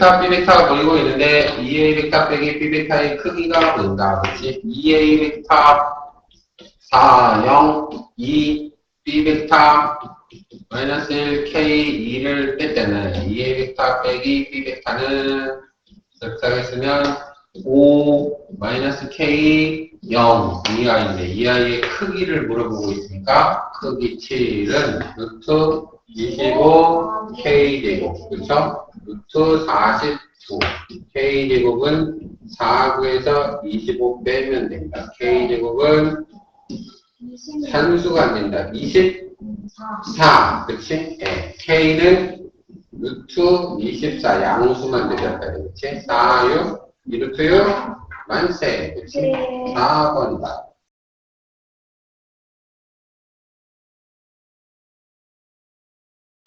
베타, B베타가 보이고 있는데 2A 베타 빼기 B베타의 크기가 보인다. 그렇지? 2A 베타 4, 0, 2, B베타 마이너스 1, K, 2를 뺄 때는 2A 베타 빼기 B베타는 적당히 쓰면 5, 마이너스 K, 0, 2i인데 2i의 크기를 물어보고 있으니까 크기 7은 루트 25 K제곱 그렇죠? 루트 49 K제곱은 4구에서 25 빼면 됩니다. K제곱은 산수가 안 된다. 24 그치? 예. K는 루트 24 양수만 되셨다 그치? 4, 6 2루트 6 만세 그치? 4번이다.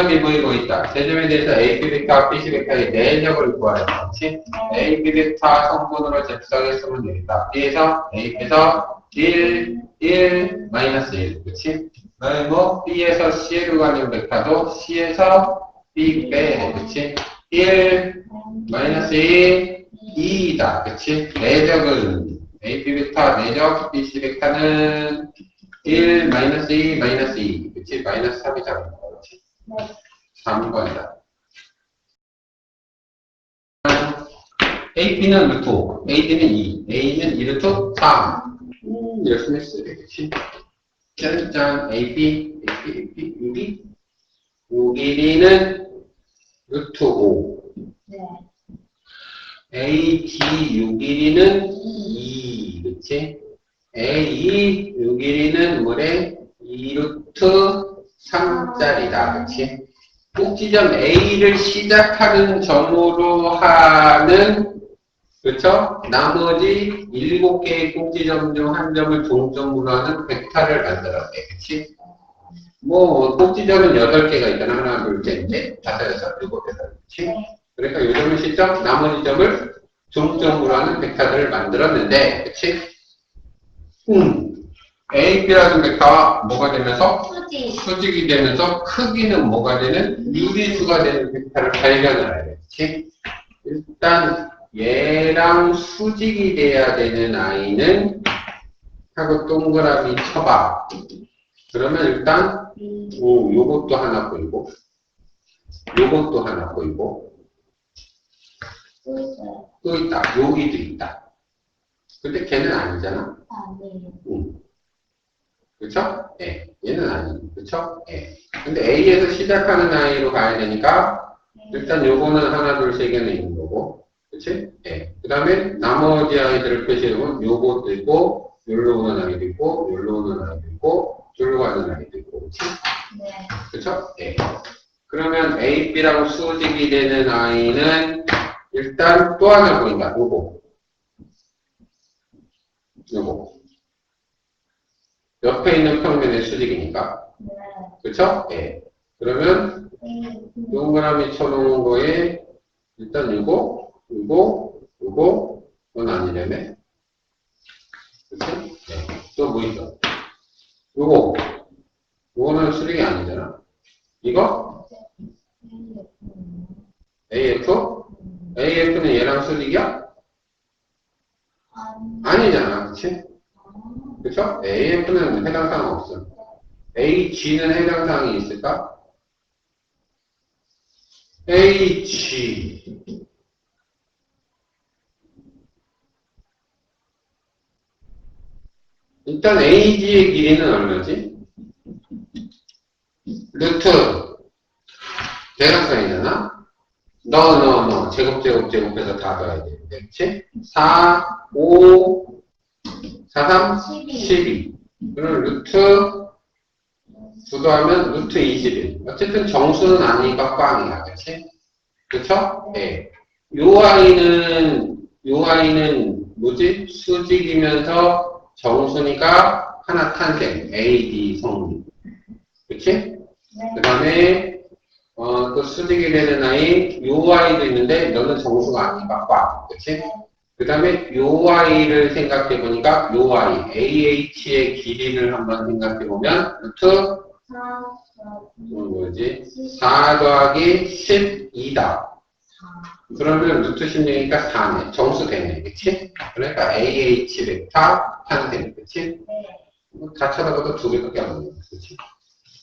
점이 보이고 있다. 세 점에 대해서 AP 벡터, BC 벡터의 내적을 구하라. 그렇지? AP 벡터 성분으로 접속했으면 되겠다. B에서 A에서 1, 1, 마이너스 1. 그렇지? 그다음에 뭐 B에서 C로 가는 벡터도 C에서 B 빼. 그렇지? 1, 마이너스 1, 2다. 그렇지? 내적은 AP 벡터 내적 BC 벡터는 1, 마이너스 2, 마이너스 2. 그렇지? 마이너스 3이 잡은 거. 그렇지? 3번이다. AP는 루트 5, AD는 2, A는 2 루트 3. 음, 이렇게 했어요. 그치? 짠짠, AP, AP, AP, 6이, 6일이는 루트 5, 네. AD 6일이는 2, 그치? A 6일이는 뭐래? 2 루트 3짜리다, 그치? 꼭지점 A를 시작하는 점으로 하는 그렇죠? 나머지 7개의 꼭지점 중 한 점을 종점으로 하는 벡터를 돼. 그치? 뭐 꼭지점은 8개가 있잖아. 하나, 둘, 셋, 넷, 다섯, 여섯, 일곱, 여덟. 그치? 그러니까 이 점을 시점, 나머지 점을 종점으로 하는 벡터들을 만들었는데 그치? 음. A, B라는 벡터가 뭐가 되면서 수지. 수직이 되면서 크기는 뭐가 되는 유리수가 되는 벡터를 발견을 해야 돼. 그치? 일단 얘랑 수직이 돼야 되는 아이는 하고 동그라미 쳐봐. 그러면 일단 오, 요것도 하나 보이고 요것도 하나 보이고 또 있다. 여기도 있다. 근데 걔는 아니잖아. 아니에 그쵸? 예. 얘는 아니. 그쵸? 예. 근데 A에서 시작하는 아이로 가야 되니까, 일단 요거는 하나, 둘, 세 개는 있는 거고. 그치? 예. 그 다음에 나머지 아이들을 표시해 보면 요것도 있고, 요로 오는 아이도 있고, 요로 오는 아이도 있고, 요로 가는 아이도 있고. 그치? 네. 그쵸? 예. 그러면 A, B라고 수직이 되는 아이는 일단 또 하나 보인다. 요거. 요거. 옆에 있는 평면의 수직이니까. 네. 그쵸? 예. 그러면 동그라미 쳐놓은 거에 일단 요거, 요거, 요거, 그건 아니려네. 그치? 예. 또뭐 있어? 요거. 요거는 수직이 아니잖아. 이거? AF? AF는 얘랑 수직이야? 아니잖아. 그치? 그쵸? AF는 해당 사항 없어. AG는 해당 사항이 있을까? H. 일단 AG의 길이는 얼마지? 루트. 대각선이잖아? 너, 너, 너. 제곱, 제곱, 제곱해서 다 더해야 되는데. 그치? 4, 5, 4, 3, 12. 그럼 루트 구도하면 루트 21. 어쨌든 정수는 아니니까 꽝이야. 그치? 그쵸? 네. 요 아이는, 요 아이는 뭐지? 수직이면서 정수니까 하나 탄생. A, D 성분. 그치? 그 다음에, 어, 또 수직이 되는 아이, 요 아이도 있는데, 너는 정수가 아니니까 꽝. 그치? 그 다음에 요 아이를 생각해 보니까 요 아이 AH의 길이를 한번 생각해 보면 루트 음, 뭐지 4 더하기 12다 그러면 루트 16이니까 4네. 정수 되네. 그치? 그러니까 AH 벡터 탄생. 그치? 뭐다 쳐다봐도 두 개밖에 안 나와. 그치?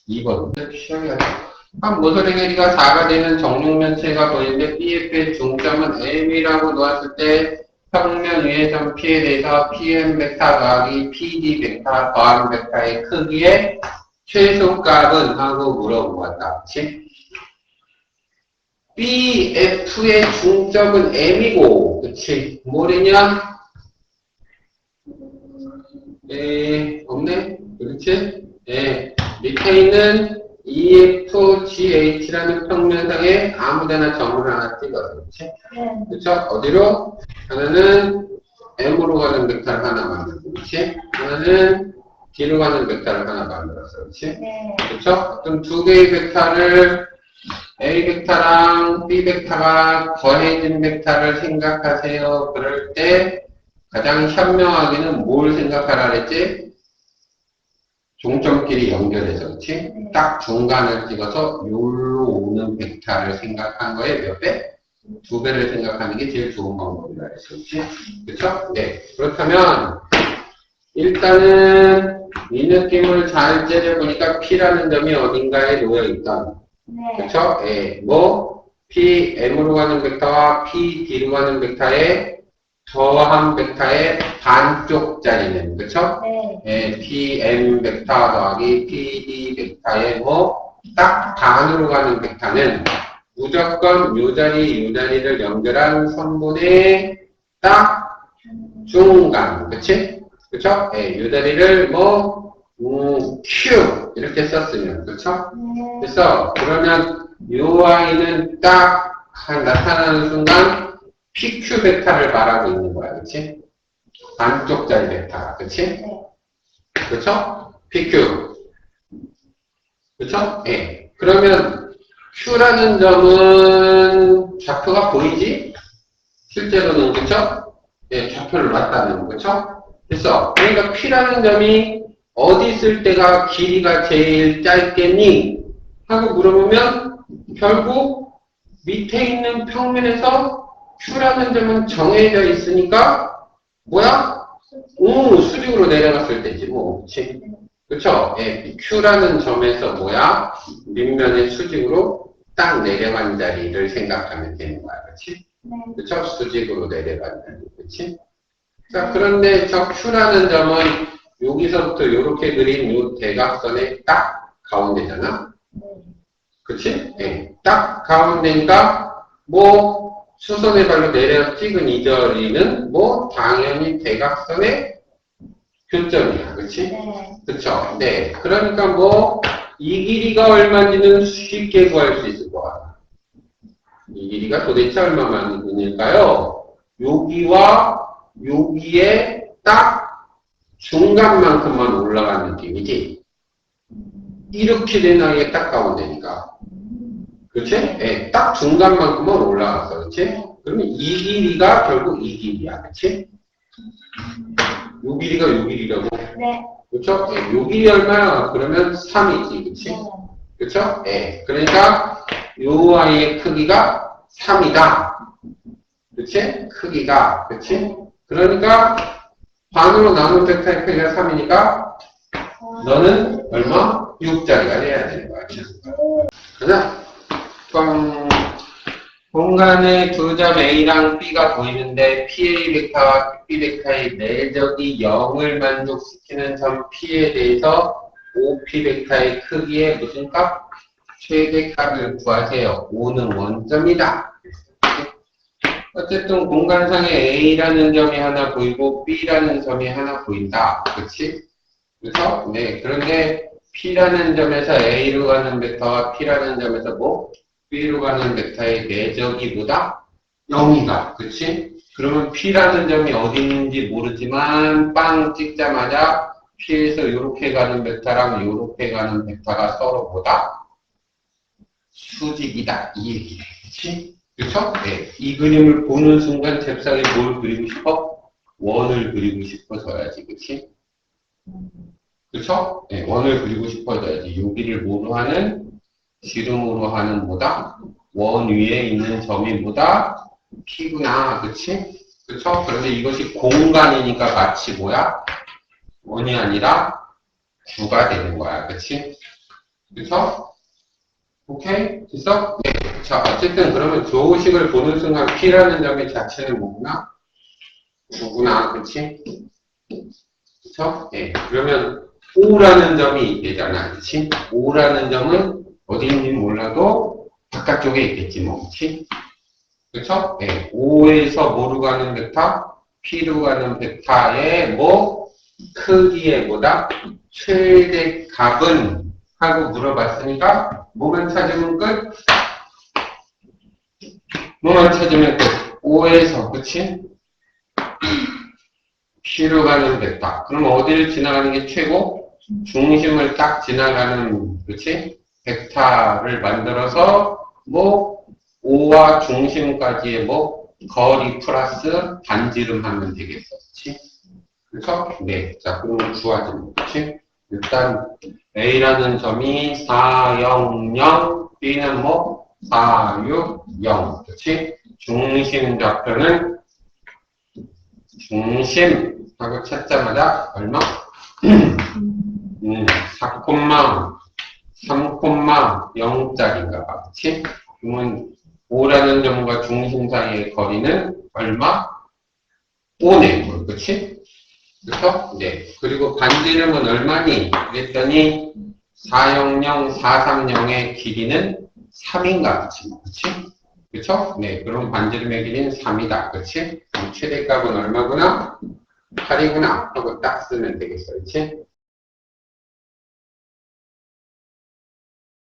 2번. 시작이 아니야. 한 모서리 길이가 4가 되는 정육면체가 보이는데 BF의 중점은 M이라고 놓았을 때 평면 점 P에 대해서 PM 벡터 더하기 PD 벡터 더한 벡터의 크기의 최소값은 하고 물어보았다. 그치? BF의 중점은 M이고, 그치? 뭐래냐? 에, 없네? 그렇지? 예, 밑에 있는 EFGH라는 평면상에 아무데나 점을 하나 찍어. 그렇지? 그쵸? 어디로? 하나는 M으로 가는 벡터를 하나 만들고, 그렇지? 하나는 D로 가는 벡터를 하나 만들었어. 그렇지? 그쵸? 그럼 두 개의 벡터를 A 벡터랑 B 벡터가 더해진 벡터를 생각하세요. 그럴 때 가장 현명하게는 뭘 생각하라 그랬지? 종점끼리 연결해서, 그치? 딱 중간을 찍어서 여기로 오는 벡터를 생각한 거에 몇 배? 두 배를 생각하는 게 제일 좋은 방법이라 그치? 그쵸? 네. 그렇다면, 일단은 이 느낌을 잘 째려보니까 P라는 점이 어딘가에 놓여있다. 그쵸? 예. 뭐, P, M으로 가는 벡터와 P, D로 가는 벡터의 더한 벡터의 반쪽짜리는, 그쵸? 예, P, M 벡터 더하기 P, D 벡터의 뭐, 딱 반으로 가는 벡터는 무조건 요 자리, 요 자리를 연결한 선분의 딱 중간, 그치? 그쵸? 예, 요 자리를 뭐, 음, Q, 이렇게 썼으면, 그쵸? 그래서 그러면 요 아이는 딱 한- 나타나는 순간 PQ 벡터를 말하고 있는 거야, 그렇지? 반쪽짜리 벡터, 그렇지? 그렇죠? PQ, 그렇죠? 예. 그러면 Q라는 점은 좌표가 보이지? 실제로는 그렇죠? 예, 좌표를 놨다는 그렇죠? 그래서 그러니까 P라는 점이 어디 있을 때가 길이가 제일 짧겠니? 하고 물어보면 결국 밑에 있는 평면에서 Q라는 점은 정해져 있으니까 뭐야? 오, 수직으로 내려갔을 때지 뭐, 그치? 그쵸? 예, Q라는 점에서 뭐야? 밑면의 수직으로 딱 내려간 자리를 생각하면 되는 거야, 그치? 그쵸? 수직으로 내려간 자리, 그치? 자, 그런데 저 Q라는 점은 여기서부터 이렇게 그린 이 대각선의 딱 가운데잖아? 그치? 예. 딱 가운데니까, 뭐, 수선의 발로 내려 찍은 이 자리는 뭐, 당연히 대각선의 교점이야. 그치? 그쵸? 네. 그러니까 뭐, 이 길이가 얼마인지는 쉽게 구할 수 있을 거야. 이 길이가 도대체 얼마만일까요? 여기와 여기에 딱 중간만큼만 올라간 느낌이지. 이렇게 된 아이에 딱 가운데니까. 그렇지? 예, 딱 중간만큼만 올라갔어. 그렇지? 그러면 이 길이가 결국 이 길이야. 그렇지? 요 길이가 요 길이라고. 그렇죠? 예, 요 길이 얼마야? 그러면 3이지. 그렇지? 그렇죠? 예. 그러니까 요 아이의 크기가 3이다. 그렇지? 크기가. 그렇지? 그러니까 반으로 나눈 벡터의 크기가 3이니까 너는 얼마? 6짜리가 돼야 되는 거야. 가자. 꽝. 공간에 두 점 A랑 B가 보이는데 PA 벡터와 B 벡터의 내적이 0을 만족시키는 점 P에 대해서 OP 벡터의 크기의 무슨 값? 최대값을 구하세요. 5는 원점이다. 어쨌든 공간상에 A라는 점이 하나 보이고 B라는 점이 하나 보인다. 그치? 그래서, 네, 그런데 P라는 점에서 A로 가는 벡터와 P라는 점에서 뭐? B로 가는 벡터의 내적이 보다 0이다. 그치? 그러면 P라는 점이 어디 있는지 모르지만 빵 찍자마자 P에서 이렇게 가는 벡터랑 이렇게 가는 벡터가 서로 보다 수직이다. 이 얘기네. 그치? 그쵸? 네. 이 그림을 보는 순간 잽싸게 뭘 그리고 싶어? 원을 그리고 싶어져야지. 그치? 그쵸? 네. 원을 그리고 싶어져야지. 여기를 뭐로 하는? 지름으로 하는 보다 원 위에 있는 점이 보다 P구나. 그치? 그쵸? 그런데 이것이 공간이니까 마치 뭐야? 원이 아니라 구가 되는 거야. 그치? 그쵸? 오케이? 됐어? 네. 자, 어쨌든 그러면 조식을 보는 순간 P라는 점의 자체는 뭐구나? 구구나. 그치? 그쵸? 네. 그러면 O라는 점이 되잖아. 그치? O라는 점은 어디 있는지 몰라도 바깥쪽에 있겠지, 뭐. 그치? 그쵸? 네. O에서 뭐로 가는 벡터? P로 가는 벡터의 뭐? 크기의 보다 최대 값은 하고 물어봤으니까 뭐만 찾으면 끝? 뭐만 찾으면 끝? 5에서 그치? P로 가는 벡터 그럼 어디를 지나가는 게 최고? 중심을 딱 지나가는 그치? 벡터를 만들어서 뭐 5와 중심까지의 뭐 거리 플러스 반지름 하면 그치? 그래서 네, 자 그러면 구하자면 그치? 일단 A라는 점이 4, 0, 0, B는 뭐 4, 6, 0 그치? 중심 좌표는 중심 하고 찾자마자 얼마? 음, 4, 3,0짜리인가 봐 그치? 그러면 5라는 점과 중심 사이의 거리는 얼마? 5네 그치? 그쵸? 네. 그리고 반지름은 얼마니? 그랬더니 400, 430의 길이는 3인가, 그치? 그치? 그쵸? 네. 그럼 반지름의 길이는 3이다. 그치? 최대값은 얼마구나? 8이구나. 하고 딱 쓰면 되겠어. 그치?